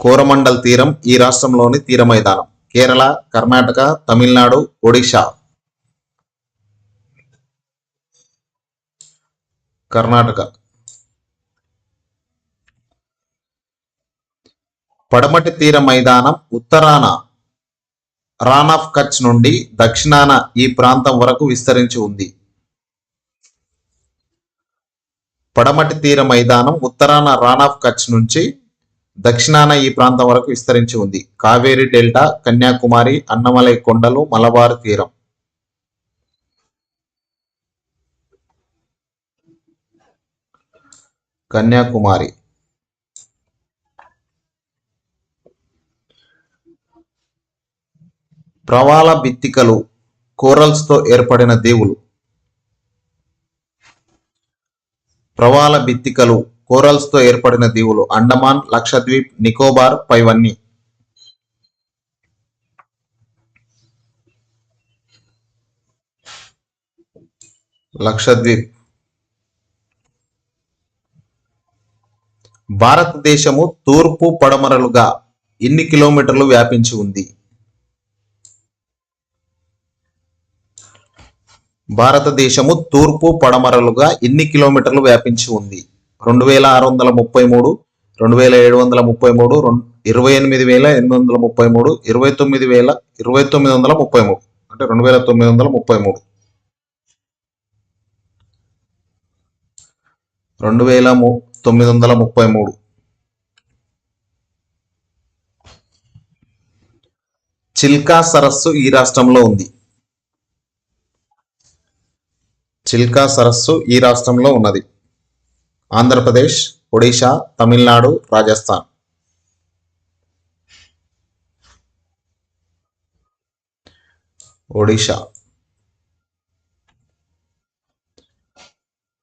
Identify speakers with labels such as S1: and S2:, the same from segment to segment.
S1: కోరమండల్ తీరం ఈ రాష్ట్రంలోని తీర మైదానం కేరళ కర్ణాటక తమిళనాడు ఒడిషా కర్ణాటక. పడమటి తీర మైదానం ఉత్తరాన రాన్ ఆఫ్ కచ్ నుండి దక్షిణాన ఈ ప్రాంతం వరకు విస్తరించి ఉంది. పడమటి తీర మైదానం ఉత్తరాన రాన్ ఆఫ్ కచ్ నుంచి దక్షిణాన ఈ ప్రాంతం వరకు విస్తరించి ఉంది. కావేరి డెల్టా కన్యాకుమారి అన్నమలై కొండలు మలబార్ తీరం. కన్యాకుమారి. ప్రవాల బిత్తికలు కోరల్స్తో ఏర్పడిన దేవులు. ప్రవాల బిత్తికలు కోరల్స్తో ఏర్పడిన దీవులు అండమాన్ లక్షద్వీప్ నికోబార్ పైవన్నీ. లక్షద్వీప్. భారతదేశము తూర్పు పడమరలుగా ఎన్ని కిలోమీటర్లు వ్యాపించి ఉంది. భారతదేశము తూర్పు పడమరలుగా ఎన్ని కిలోమీటర్లు వ్యాపించి ఉంది. రెండు వేల ఆరు వందల ముప్పై మూడు రెండు వేల ఏడు వందల ముప్పై మూడు రెండు ఇరవై ఎనిమిది వేల ఎనిమిది వందల ముప్పై మూడు ఇరవై తొమ్మిది వేల ఇరవై తొమ్మిది వందల ముప్పై మూడు. అంటే రెండు వేల తొమ్మిది వందల ముప్పై మూడు. రెండు వేల ము- తొమ్మిది వందల ముప్పై మూడు. చిల్కా సరస్సు ఈ రాష్ట్రంలో ఉంది. చిల్కా సరస్సు ఈ రాష్ట్రంలో ఉన్నది. ఆంధ్రప్రదేశ్ ఒడిశా తమిళనాడు రాజస్థాన్. ఒడిశా.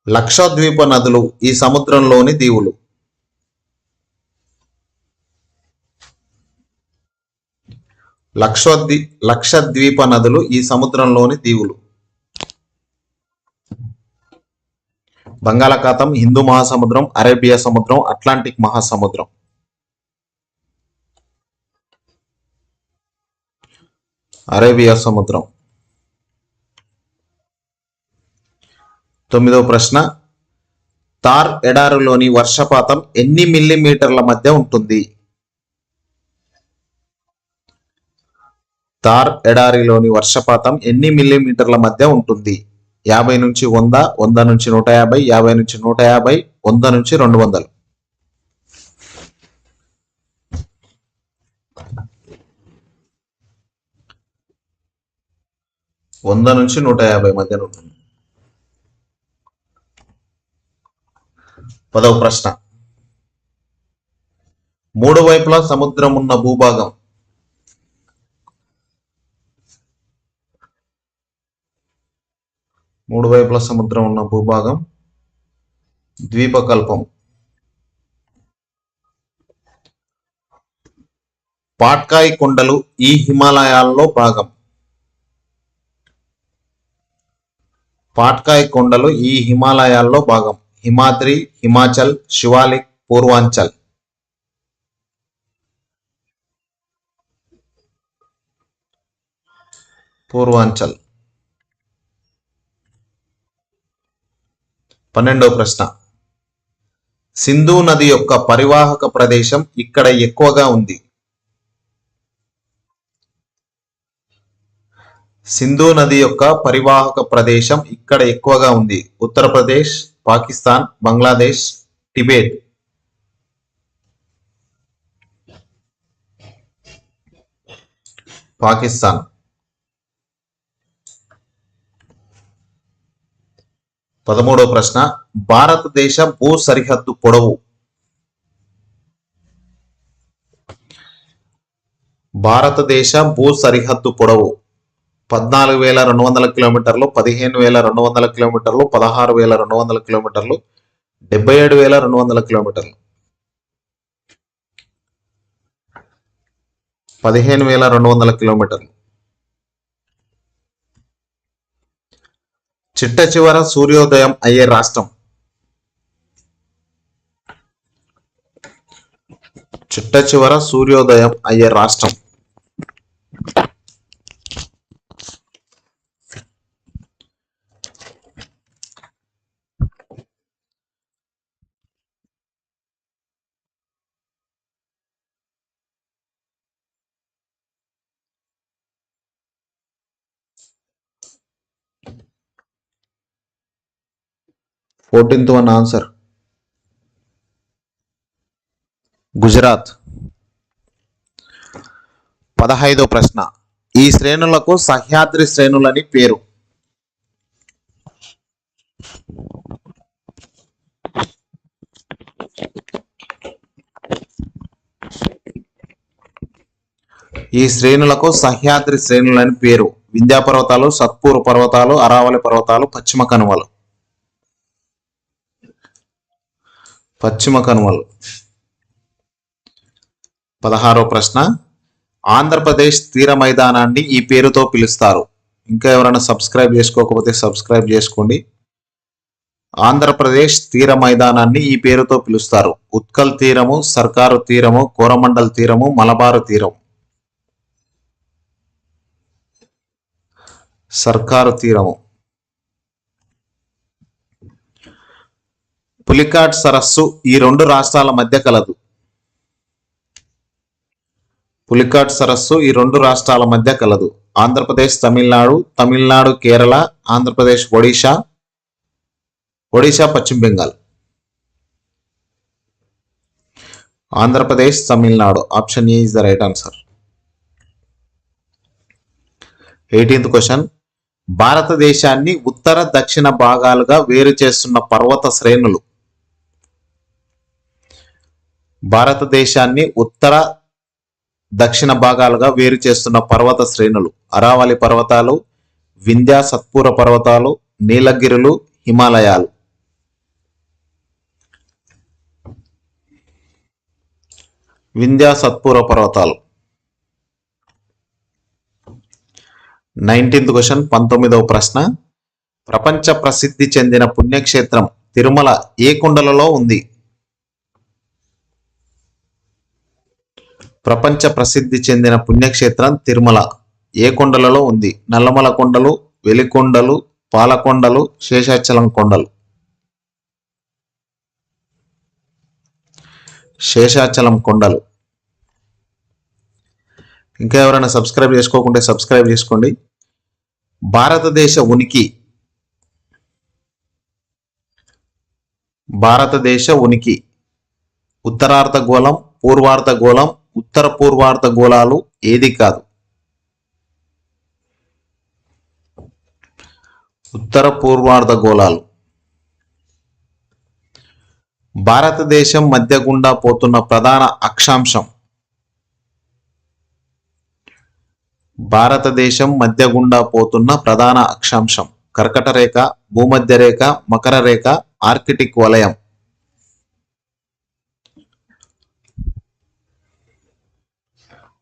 S1: లక్షద్వీప నదులు ఈ సముద్రంలోని దీవులు. లక్షద్వీ లక్షద్వీప నదులు ఈ సముద్రంలోని దీవులు. బంగాళాఖాతం హిందూ మహాసముద్రం అరేబియా సముద్రం అట్లాంటిక్ మహాసముద్రం. అరేబియా సముద్రం. తొమ్మిదవ ప్రశ్న. తార్ ఎడారిలోని వర్షపాతం ఎన్ని మిల్లీమీటర్ల మధ్య ఉంటుంది? తార్ ఎడారిలోని వర్షపాతం ఎన్ని మిల్లీమీటర్ల మధ్య ఉంటుంది? యాభై నుంచి వంద వంద నుంచి నూట యాభై యాభై నుంచి నూట యాభై వంద నుంచి రెండు వందలు. వంద నుంచి నూట యాభై మధ్యన ఉంటుంది. పదవ ప్రశ్న. మూడు వైపులా సముద్రం ఉన్న భూభాగం మూడు వైపుల సముద్రం ఉన్న భూభాగం. ద్వీపకల్పం. పాట్కాయ్ కొండలు ఈ హిమాలయాల్లో భాగం. పాట్కాయ్ కొండలు ఈ హిమాలయాల్లో భాగం. హిమాద్రి హిమాచల్ శివాలిక్ పూర్వాంచల్. పూర్వాంచల్. పన్నెండవ ప్రశ్న. సింధు నది యొక్క పరివాహక ప్రదేశం ఇక్కడ ఎక్కువగా ఉంది. సింధు నది యొక్క పరివాహక ప్రదేశం ఇక్కడ ఎక్కువగా ఉంది. ఉత్తరప్రదేశ్ పాకిస్తాన్ బంగ్లాదేశ్ టిబెట్. పాకిస్తాన్. పదమూడవ ప్రశ్న భారతదేశ భూ సరిహద్దు పొడవు. భారతదేశ భూ సరిహద్దు పొడవు. పద్నాలుగు వేల రెండు వందల కిలోమీటర్లు పదిహేను వేల రెండు వందల కిలోమీటర్లు పదహారు వేల రెండు వందల కిలోమీటర్లు డెబ్బై ఏడు వేల రెండు వందల కిలోమీటర్లు. పదిహేను వేల రెండు వందల కిలోమీటర్లు. చిట్ట చివర సూర్యోదయం అయ్యే రాష్ట్రం. చిట్ట చివర సూర్యోదయం అయ్యే రాష్ట్రం. Fourteenth one answer. గుజరాత్. పదహైదో ప్రశ్న. ఈ శ్రేణులకు సహ్యాద్రి శ్రేణులని పేరు. ఈ శ్రేణులకు సహ్యాద్రి శ్రేణులని పేరు. వింధ్యా పర్వతాలు సత్పూర్ పర్వతాలు అరావళి పర్వతాలు పశ్చిమ కనుమలు. పశ్చిమ కనుమలు. పదహారో ప్రశ్న. ఆంధ్రప్రదేశ్ తీర మైదానాన్ని ఈ పేరుతో పిలుస్తారు. ఇంకా ఎవరైనా సబ్స్క్రైబ్ చేసుకోకపోతే సబ్స్క్రైబ్ చేసుకోండి. ఆంధ్రప్రదేశ్ తీర మైదానాన్ని ఈ పేరుతో పిలుస్తారు. ఉత్కల్ తీరము సర్కారు తీరము కోరమండల్ తీరము మలబారు తీరం. సర్కారు తీరము. పులికాట్ సరస్సు ఈ రెండు రాష్ట్రాల మధ్య కలదు. పులికాట్ సరస్సు ఈ రెండు రాష్ట్రాల మధ్య కలదు. Andhra Pradesh Tamil Nadu Tamil Nadu Kerala Andhra Pradesh Odisha Odisha Paschim Bengal. Andhra Pradesh Tamil Nadu. Option A is the right answer. Eighteenth question. భారతదేశాన్ని ఉత్తర దక్షిణ భాగాలుగా వేరు చేస్తున్న పర్వత శ్రేణులు భారతదేశాన్ని ఉత్తర దక్షిణ భాగాలుగా వేరు చేస్తున్న పర్వత శ్రేణులు. అరావళి పర్వతాలు వింధ్యా సత్పూర పర్వతాలు నీలగిరులు హిమాలయాలు. వింధ్యా సత్పూర పర్వతాలు. నైన్టీన్త్ క్వశ్చన్ పంతొమ్మిదవ ప్రశ్న. ప్రపంచ ప్రసిద్ధి చెందిన పుణ్యక్షేత్రం తిరుమల ఏ కొండలలో ఉంది? ప్రపంచ ప్రసిద్ధి చెందిన పుణ్యక్షేత్రం తిరుమల. ఏ కొండలలో ఉంది? నల్లమల కొండలు వెలికొండలు పాలకొండలు శేషాచలం కొండలు. శేషాచలం కొండలు. ఇంకా ఎవరైనా సబ్స్క్రైబ్ చేసుకోకుంటే సబ్స్క్రైబ్ చేసుకోండి. భారతదేశ ఉనికి. భారతదేశ ఉనికి. ఉత్తరార్ధ గోళం పూర్వార్ధ గోళం ఉత్తర పూర్వార్ధ గోళాలు ఏది కాదు. ఉత్తర పూర్వార్ధ గోళాలు. భారతదేశం మధ్య గుండా పోతున్న ప్రధాన అక్షాంశం. భారతదేశం మధ్య గుండా పోతున్న ప్రధాన అక్షాంశం. కర్కట రేఖ భూమధ్య రేఖ మకర రేఖ ఆర్కిటిక్ వలయం.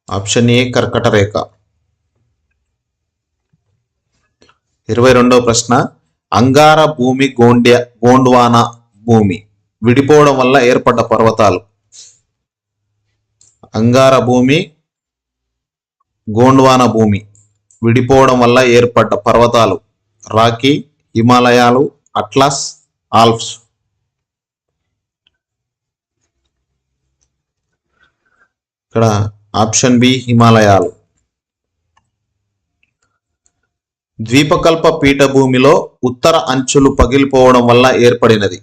S1: ఆప్షన్ ఏ కర్కట రేఖ. ఇరవై రెండవ ప్రశ్న అంగార భూమి గోండ్య గోండ్వానా భూమి విడిపోవడం వల్ల ఏర్పడ్డ పర్వతాలు. అంగార భూమి గోండ్వాన భూమి విడిపోవడం వల్ల ఏర్పడ్డ పర్వతాలు. రాకీ హిమాలయాలు అట్లాస్ ఆల్ప్స్. ఇక్కడ ఆప్షన్ బి హిమాలయాలు. ద్వీపకల్ప పీఠభూమిలో ఉత్తర అంచులు పగిలిపోవడం వల్ల ఏర్పడినది.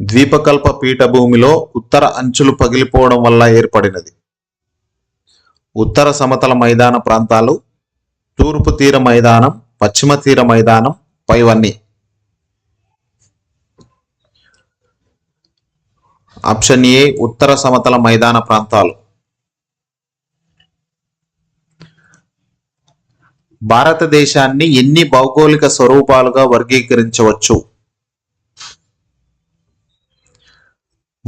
S1: ద్వీపకల్ప పీఠభూమిలో ఉత్తర అంచులు పగిలిపోవడం వల్ల ఏర్పడినది. ఉత్తర సమతల మైదాన ప్రాంతాలు తూర్పు తీర మైదానం పశ్చిమ తీర మైదానం పైవన్నీ. ఆప్షన్ ఏ ఉత్తర సమతల మైదాన ప్రాంతాలు. భారతదేశాన్ని ఎన్ని భౌగోళిక స్వరూపాలుగా వర్గీకరించవచ్చు?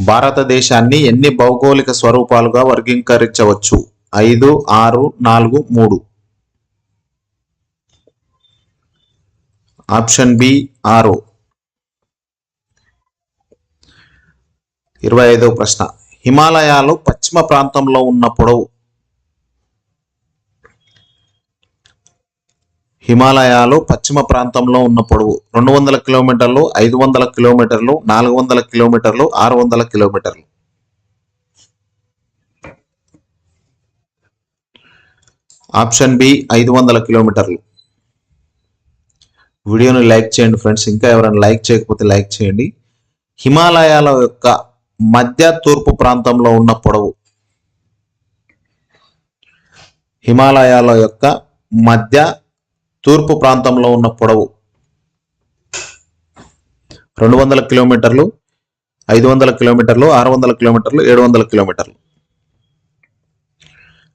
S1: భారతదేశాన్ని ఎన్ని భౌగోళిక స్వరూపాలుగా వర్గీకరించవచ్చు? ఐదు ఆరు నాలుగు మూడు. ఆప్షన్ బి ఆరు. ఇరవై ఐదవ ప్రశ్న. హిమాలయాలు పశ్చిమ ప్రాంతంలో ఉన్న పొడవు హిమాలయాలు పశ్చిమ ప్రాంతంలో ఉన్న పొడవు రెండు వందల కిలోమీటర్లు ఐదు వందల కిలోమీటర్లు నాలుగు వందల కిలోమీటర్లు ఆరు వందల కిలోమీటర్లు. ఆప్షన్ బి ఐదు వందల కిలోమీటర్లు. వీడియోని లైక్ చేయండి ఫ్రెండ్స్. ఇంకా ఎవరైనా లైక్ చేయకపోతే లైక్ చేయండి. హిమాలయాల యొక్క మధ్య తూర్పు ప్రాంతంలో ఉన్న పొడవు. హిమాలయాల యొక్క మధ్య తూర్పు ప్రాంతంలో ఉన్న పొడవు రెండు వందల కిలోమీటర్లు ఐదు వందల కిలోమీటర్లు ఆరు వందల కిలోమీటర్లు ఏడు వందల కిలోమీటర్లు.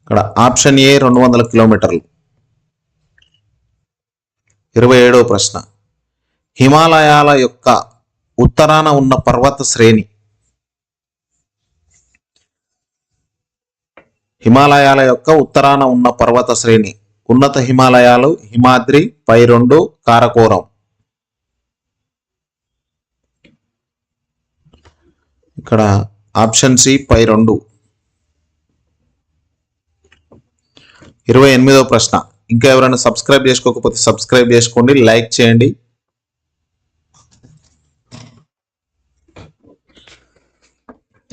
S1: ఇక్కడ ఆప్షన్ ఏ రెండు వందల కిలోమీటర్లు. ఇరవై ఏడవ ప్రశ్న. హిమాలయాల యొక్క ఉత్తరాన ఉన్న పర్వత శ్రేణి హిమాలయాల యొక్క ఉత్తరాన ఉన్న పర్వత శ్రేణి. ఉన్నత హిమాలయాలు హిమాద్రి పై రెండు కారకోరం. ఇక్కడ ఆప్షన్ సి పై రెండు ఇరవై ఎనిమిదో ప్రశ్న. ఇంకా ఎవరైనా సబ్స్క్రైబ్ చేసుకోకపోతే సబ్స్క్రైబ్ చేసుకోండి లైక్ చేయండి.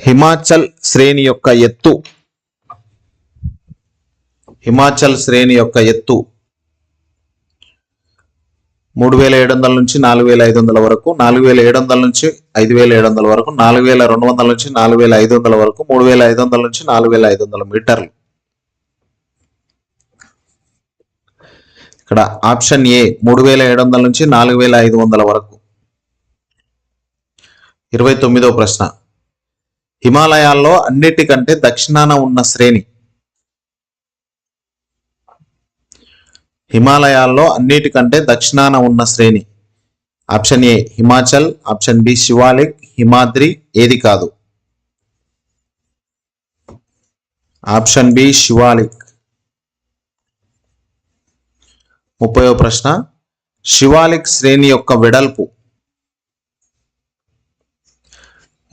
S1: హిమాచల్ శ్రేణి యొక్క ఎత్తు. హిమాచల్ శ్రేణి యొక్క ఎత్తు మూడు వేల ఏడు వందల నుంచి నాలుగు వేల ఐదు వందల వరకు నాలుగు వేల ఏడు వందల నుంచి ఐదు వేల ఏడు వందల వరకు నాలుగు వేల రెండు వందల నుంచి నాలుగు వేల ఐదు వందల వరకు మూడు వేల ఐదు వందల నుంచి నాలుగు వేల ఐదు వందల మీటర్లు. ఇక్కడ ఆప్షన్ ఏ మూడు వేల ఏడు వందల నుంచి నాలుగు వేల ఐదు వందల వరకు. ఇరవై తొమ్మిదవ ప్రశ్న. హిమాలయాల్లో అన్నిటికంటే దక్షిణాన ఉన్న శ్రేణి హిమాలయాల్లో అన్నిటికంటే దక్షిణాన ఉన్న శ్రేణి. Option A Himachal option B Shivalik Himadri ఏది కాదు. Option B Shivalik. ముప్పయో ప్రశ్న శివాలిక్ శ్రేణి యొక్క వెడల్పు.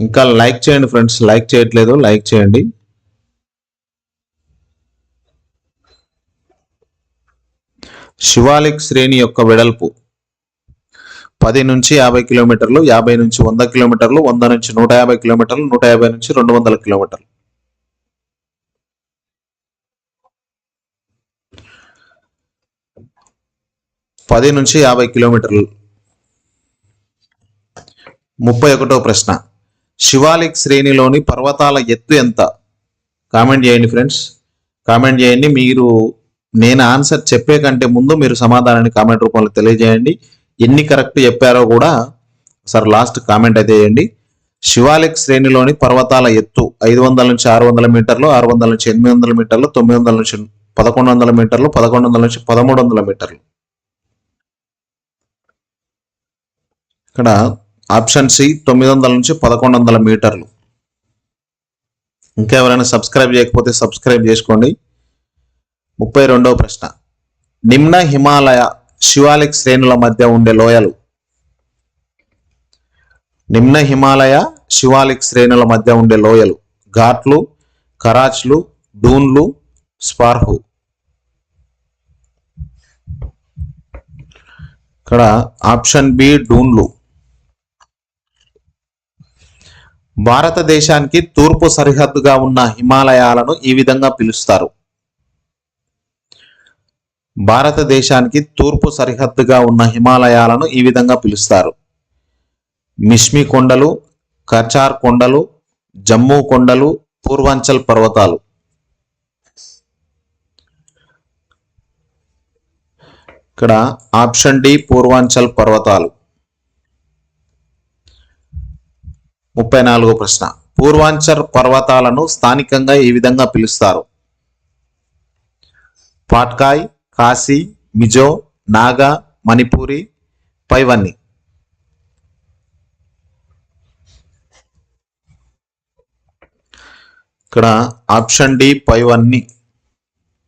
S1: ఇంకా లైక్ చేయండి ఫ్రెండ్స్ లైక్ చేయట్లేదు లైక్ చేయండి. శివాలిక్ శ్రేణి యొక్క వెడల్పు పది నుంచి యాభై కిలోమీటర్లు యాభై నుంచి వంద కిలోమీటర్లు వంద నుంచి నూట యాభై కిలోమీటర్లు నూట యాభై నుంచి రెండు వందల కిలోమీటర్లు. పది నుంచి యాభై కిలోమీటర్లు. ముప్పై ఒకటో ప్రశ్న. శివాలిక్ శ్రేణిలోని పర్వతాల ఎత్తు ఎంత? కామెంట్ చేయండి ఫ్రెండ్స్. కామెంట్ చేయండి. మీరు నేను ఆన్సర్ చెప్పే కంటే ముందు మీరు సమాధానాన్ని కామెంట్ రూపంలో తెలియజేయండి. ఎన్ని కరెక్ట్ చెప్పారో కూడా సార్ లాస్ట్ కామెంట్ అయితే వేయండి శివాలిక్ శ్రేణిలోని పర్వతాల ఎత్తు ఐదు వందల నుంచి ఆరు వందల మీటర్లు ఆరు వందల నుంచి ఎనిమిది వందల మీటర్లు తొమ్మిది వందల నుంచి పదకొండు వందల మీటర్లు పదకొండు వందల నుంచి పదమూడు వందల మీటర్లు. ఇక్కడ ఆప్షన్ సి తొమ్మిది వందల నుంచి పదకొండు వందల మీటర్లు. ఇంకా ఎవరైనా సబ్స్క్రైబ్ చేయకపోతే సబ్స్క్రైబ్ చేసుకోండి. ముప్పై రెండవ ప్రశ్న. నిమ్న హిమాలయ శివాలిక్ శ్రేణుల మధ్య ఉండే లోయలు. నిమ్న హిమాలయ శివాలిక్ శ్రేణుల మధ్య ఉండే లోయలు. ఘాట్లు కరాచ్లు డూన్లు స్పార్హు. ఇక్కడ ఆప్షన్ బి డూన్లు. భారతదేశానికి తూర్పు సరిహద్దుగా ఉన్న హిమాలయాలను ఈ విధంగా పిలుస్తారు. భారతదేశానికి తూర్పు సరిహద్దుగా ఉన్న హిమాలయాలను ఈ విధంగా పిలుస్తారు. మిష్మి కొండలు కచార్ కొండలు జమ్మూ కొండలు పూర్వాంచల్ పర్వతాలు. ఇక్కడ ఆప్షన్ డి పూర్వాంచల్ పర్వతాలు. ముప్పై నాలుగో ప్రశ్న. పూర్వాంచల్ పర్వతాలను స్థానికంగా ఈ విధంగా పిలుస్తారు. పాట్కాయ్ కాశీ మిజో నాగా మణిపూరి పైవన్నీ. ఇక్కడ ఆప్షన్ డి పైవన్నీ.